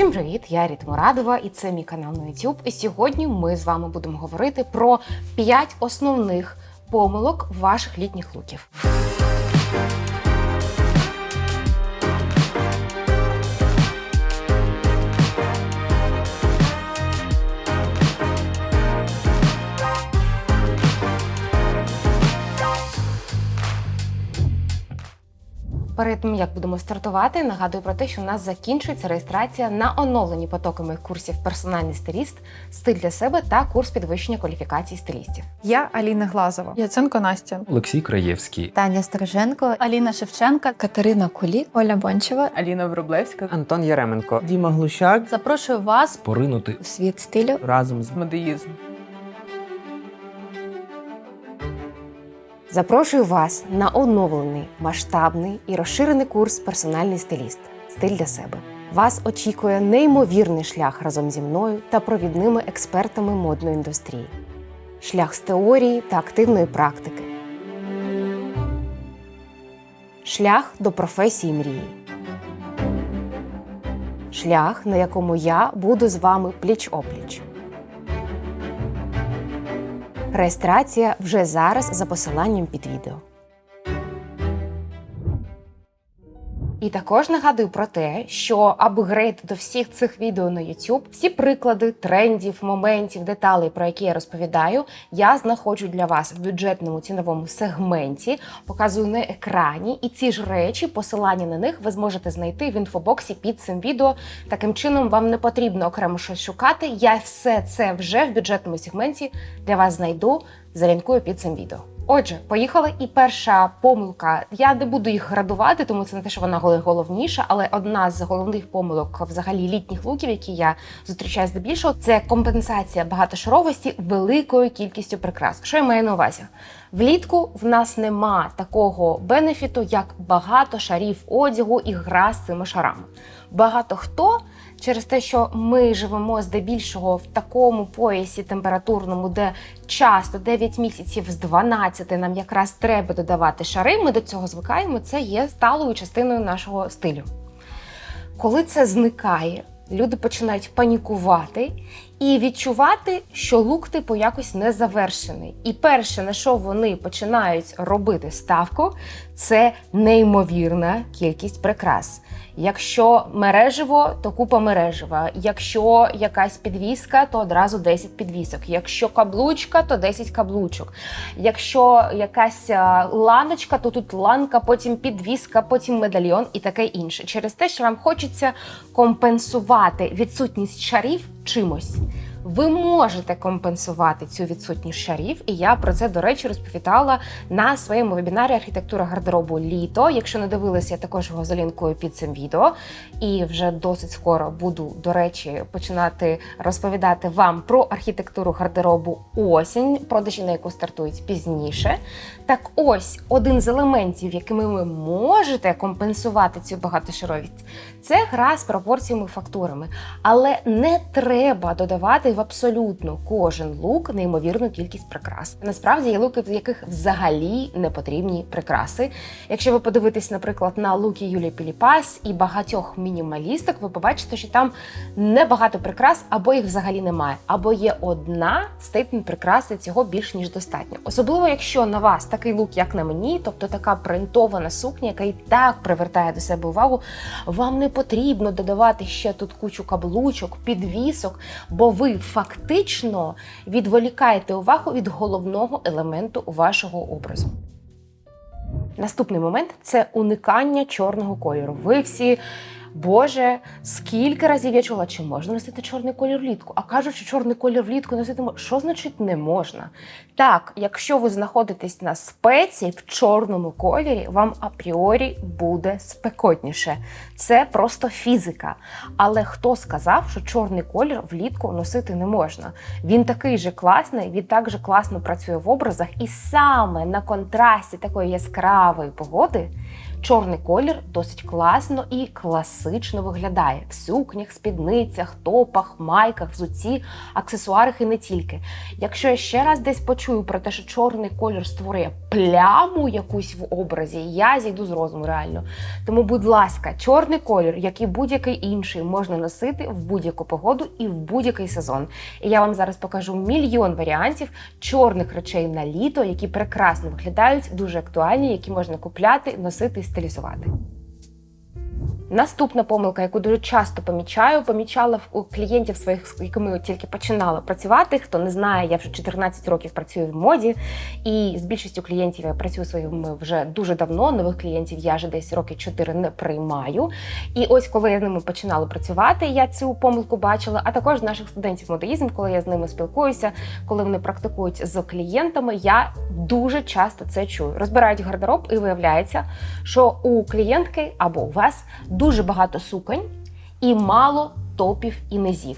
Всім привіт! Я Ріт Мурадова і це мій канал на YouTube. І сьогодні ми з вами будемо говорити про 5 основних помилок ваших літніх луків. Перед тим як будемо стартувати, нагадую про те, що у нас закінчується реєстрація на оновлені потоки моїх курсів персональний стиліст, стиль для себе та курс підвищення кваліфікації стилістів. Я Аліна Глазова. Яценко Настя. Олексій Краєвський. Таня Стороженко, Аліна Шевченка. Катерина Кулік, Оля Бончева Аліна Вроблевська Антон Яременко. Діма Глущак Запрошую вас. Поринути у світ стилю. разом з модеїзм. Запрошую вас на оновлений, масштабний і розширений курс персональний стиліст стиль для себе. Вас очікує неймовірний шлях разом зі мною та провідними експертами модної індустрії. Шлях з теорії та активної практики. Шлях до професії мрії. Шлях, на якому я буду з вами пліч-опліч. Реєстрація вже зараз за посиланням під відео. І також нагадую про те, що апгрейд до всіх цих відео на YouTube, всі приклади трендів, моментів, деталей, про які я розповідаю, я знаходжу для вас в бюджетному ціновому сегменті, показую на екрані, і ці ж речі, посилання на них ви зможете знайти в інфобоксі під цим відео. Таким чином, вам не потрібно окремо щось шукати. Я все це вже в бюджетному сегменті для вас знайду, залінкую під цим відео. Отже, поїхали. І перша помилка. Я не буду їх градувати, тому це не те, що вона головніша, але одна з головних помилок взагалі літніх луків, які я зустрічаю здебільшого, це компенсація багатошаровості великою кількістю прикрас. Що я маю на увазі? Влітку в нас нема такого бенефіту, як багато шарів одягу і гра з цими шарами. Багато хто через те, що ми живемо здебільшого в такому поясі температурному, де часто 9 місяців з 12 нам якраз треба додавати шари. Ми до цього звикаємо. Це є сталою частиною нашого стилю. Коли це зникає, люди починають панікувати і відчувати, що лук типу якось не завершений. І перше, на що вони починають робити ставку, це неймовірна кількість прикрас. Якщо мережево, то купа мережева. Якщо якась підвіска, то одразу 10 підвісок. Якщо каблучка, то 10 каблучок. Якщо якась ланочка, то тут ланка, потім підвіска, потім медальйон і таке інше. Через те, що вам хочеться компенсувати відсутність шарів чимось. Ви можете компенсувати цю відсутність шарів, і я про це, до речі, розповідала на своєму вебінарі Архітектура гардеробу літо. Якщо не дивилися, я також його залінкую під цим відео. І вже досить скоро буду, до речі, починати розповідати вам про архітектуру гардеробу осінь, продажі на яку стартують пізніше. Так ось один з елементів, якими ви можете компенсувати цю багатошаровість, це гра з пропорціями фактурами. Але не треба додавати в абсолютно кожен лук неймовірну кількість прикрас. Насправді є луки, в яких взагалі не потрібні прикраси. Якщо ви подивитесь, наприклад, на луки Юлії Піліпас і багатьох мінімалісток, ви побачите, що там небагато прикрас, або їх взагалі немає, або є одна стейтмент прикраси, цього більш ніж достатньо. Особливо, якщо на вас такий лук, як на мені, тобто така принтована сукня, яка і так привертає до себе увагу, вам не потрібно додавати ще тут кучу каблучок, підвісок, бо ви фактично відволікаєте увагу від головного елементу вашого образу. Наступний момент це уникання чорного кольору. Ви всі. Боже, скільки разів я чула, чи можна носити чорний колір влітку? А кажуть, що чорний колір влітку носити можна. Що значить не можна? Так, якщо ви знаходитесь на спеці в чорному кольорі, вам апріорі буде спекотніше. Це просто фізика. Але хто сказав, що чорний колір влітку носити не можна? Він такий же класний, він так же класно працює в образах, і саме на контрасті такої яскравої погоди Чорний колір досить класно і класично виглядає в сукнях, спідницях, топах, майках, взутті, аксесуарах і не тільки. Якщо я ще раз десь почую про те, що чорний колір створює пляму якусь в образі, я зійду з розуму реально. Тому, будь ласка, чорний колір, як і будь-який інший, можна носити в будь-яку погоду і в будь-який сезон. І я вам зараз покажу мільйон варіантів чорних речей на літо, які прекрасно виглядають, дуже актуальні, які можна купляти, носити і стилізувати. Наступна помилка, яку дуже часто помічаю, помічала в- клієнтів своїх, з якими тільки починала працювати. Хто не знає, я вже 14 років працюю в моді, і з більшістю клієнтів я працюю своїми вже дуже давно. Нових клієнтів я вже десь роки 4 не приймаю. І ось коли я з ними починала працювати, я цю помилку бачила. А також наших студентів модеїзм, коли я з ними спілкуюся, коли вони практикують з клієнтами, я дуже часто це чую. Розбирають гардероб, і виявляється, що у клієнтки або у вас дуже багато суконь і мало топів і низів.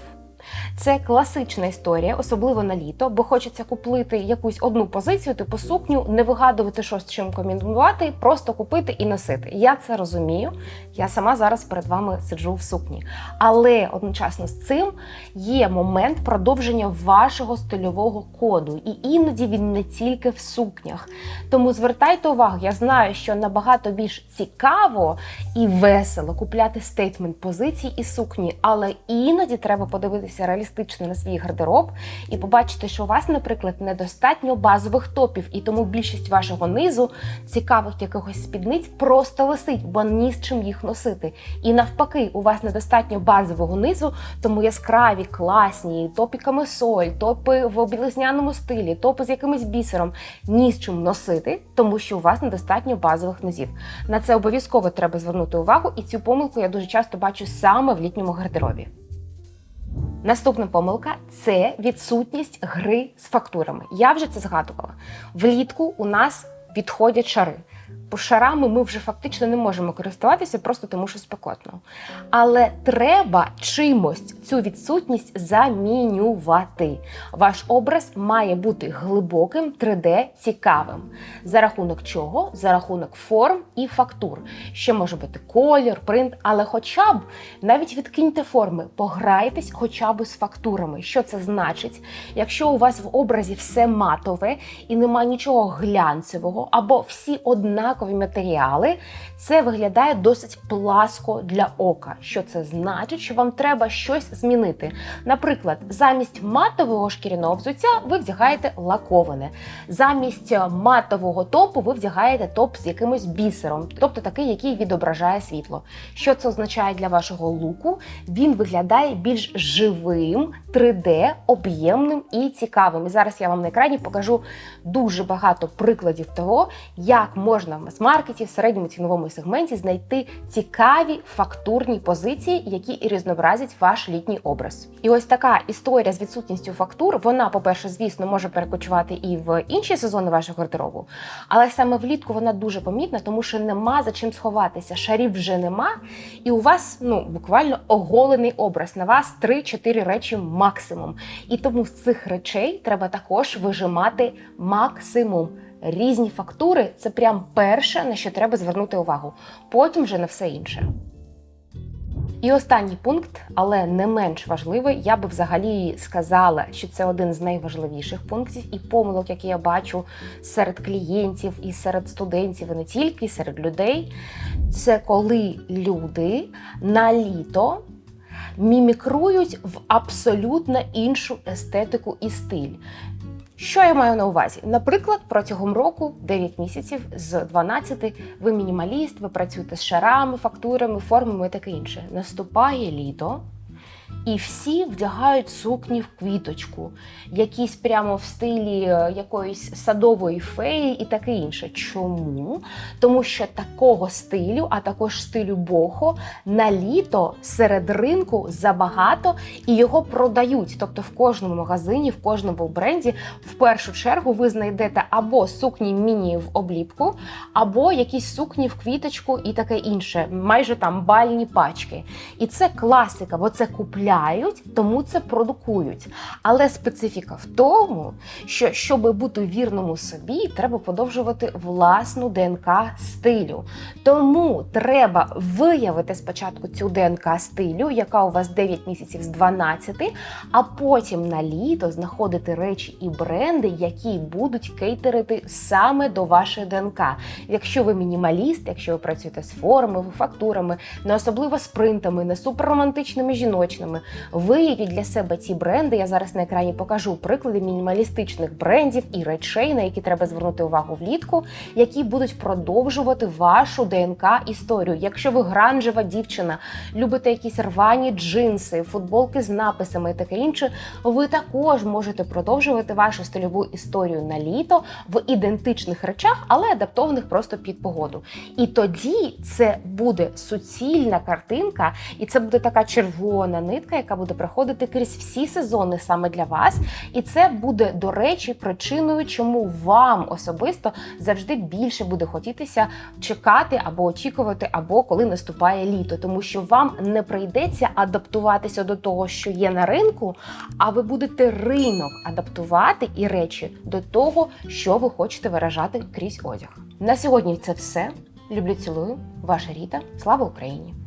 Це класична історія, особливо на літо, бо хочеться купити якусь одну позицію, типу сукню, не вигадувати щось чим комбінувати, просто купити і носити. Я це розумію. Я сама зараз перед вами сиджу в сукні. Але одночасно з цим є момент продовження вашого стильового коду, і іноді він не тільки в сукнях. Тому звертайте увагу, я знаю, що набагато більш цікаво і весело купляти стейтмент позицій і сукні, але іноді треба подивитися реалістично на свій гардероб і побачити, що у вас, наприклад, недостатньо базових топів, і тому більшість вашого низу цікавих якихось спідниць просто висить, бо ні з чим їх носити. І навпаки, у вас недостатньо базового низу, тому яскраві, класні топи камисоль, топи в білизняному стилі, топи з якимось бісером ні з чим носити, тому що у вас недостатньо базових низів. На це обов'язково треба звернути увагу, і цю помилку я дуже часто бачу саме в літньому гардеробі. Наступна помилка це відсутність гри з фактурами. Я вже це згадувала. Влітку у нас відходять шари. По шарами ми вже фактично не можемо користуватися просто тому, що спекотно. Але треба чимось цю відсутність замінювати. Ваш образ має бути глибоким, 3D, цікавим. За рахунок чого? За рахунок форм і фактур. Ще може бути колір, принт, але хоча б навіть відкиньте форми, пограйтесь хоча б з фактурами. Що це значить? Якщо у вас в образі все матове і немає нічого глянцевого, або всі однакові матеріали, це виглядає досить пласко для ока. Що це значить? Що вам треба щось змінити. Наприклад, замість матового шкіряного взуття ви вдягаєте лаковане. Замість матового топу ви вдягаєте топ з якимось бісером, тобто такий, який відображає світло. Що це означає для вашого луку? Він виглядає більш живим, 3D, об'ємним і цікавим. І зараз я вам на екрані покажу дуже багато прикладів того, як можна в мас-маркеті, в середньому ціновому сегменті знайти цікаві фактурні позиції, які і різнообразять ваш літній образ. І ось така історія з відсутністю фактур, вона, по-перше, звісно, може перекочувати і в інші сезони вашого гардеробу, але саме влітку вона дуже помітна, тому що нема за чим сховатися. Шарів вже нема, і у вас ну буквально оголений образ. На вас 3-4 речі максимум. І тому з цих речей треба також вижимати максимум. Різні фактури це прям перше, на що треба звернути увагу. Потім вже на все інше. І останній пункт, але не менш важливий, я би взагалі сказала, що це один з найважливіших пунктів і помилок, які я бачу серед клієнтів і серед студентів, і не тільки серед людей. Це коли люди на літо мімікрують в абсолютно іншу естетику і стиль. Що я маю на увазі? Наприклад, протягом року, 9 місяців з 12, ви мінімаліст, ви працюєте з шарами, фактурами, формами і таке інше. Наступає літо, і всі вдягають сукні в квіточку, якісь прямо в стилі е, якоїсь садової феї і таке інше. Чому? Тому що такого стилю, а також стилю бохо, на літо серед ринку забагато і його продають. Тобто в кожному магазині, в кожному бренді, в першу чергу ви знайдете або сукні міні в обліпку, або якісь сукні в квіточку і таке інше, майже там бальні пачки. І це класика, бо це купляють полюбляють, тому це продукують. Але специфіка в тому, що щоб бути вірному собі, треба подовжувати власну ДНК стилю. Тому треба виявити спочатку цю ДНК стилю, яка у вас 9 місяців з 12, а потім на літо знаходити речі і бренди, які будуть кейтерити саме до вашої ДНК. Якщо ви мінімаліст, якщо ви працюєте з формами, фактурами, не особливо з принтами, не суперромантичними жіночними, виявіть для себе ці бренди. Я зараз на екрані покажу приклади мінімалістичних брендів і речей, на які треба звернути увагу влітку, які будуть продовжувати вашу ДНК історію. Якщо ви гранжева дівчина, любите якісь рвані джинси, футболки з написами і таке інше, ви також можете продовжувати вашу стильову історію на літо в ідентичних речах, але адаптованих просто під погоду. І тоді це буде суцільна картинка, і це буде така червона нитка, яка буде проходити крізь всі сезони саме для вас. І це буде, до речі, причиною, чому вам особисто завжди більше буде хотітися чекати або очікувати, або коли наступає літо, тому що вам не прийдеться адаптуватися до того, що є на ринку, а ви будете ринок адаптувати і речі до того, що ви хочете виражати крізь одяг. На сьогодні це все. Люблю, цілую, ваша Ріта. Слава Україні!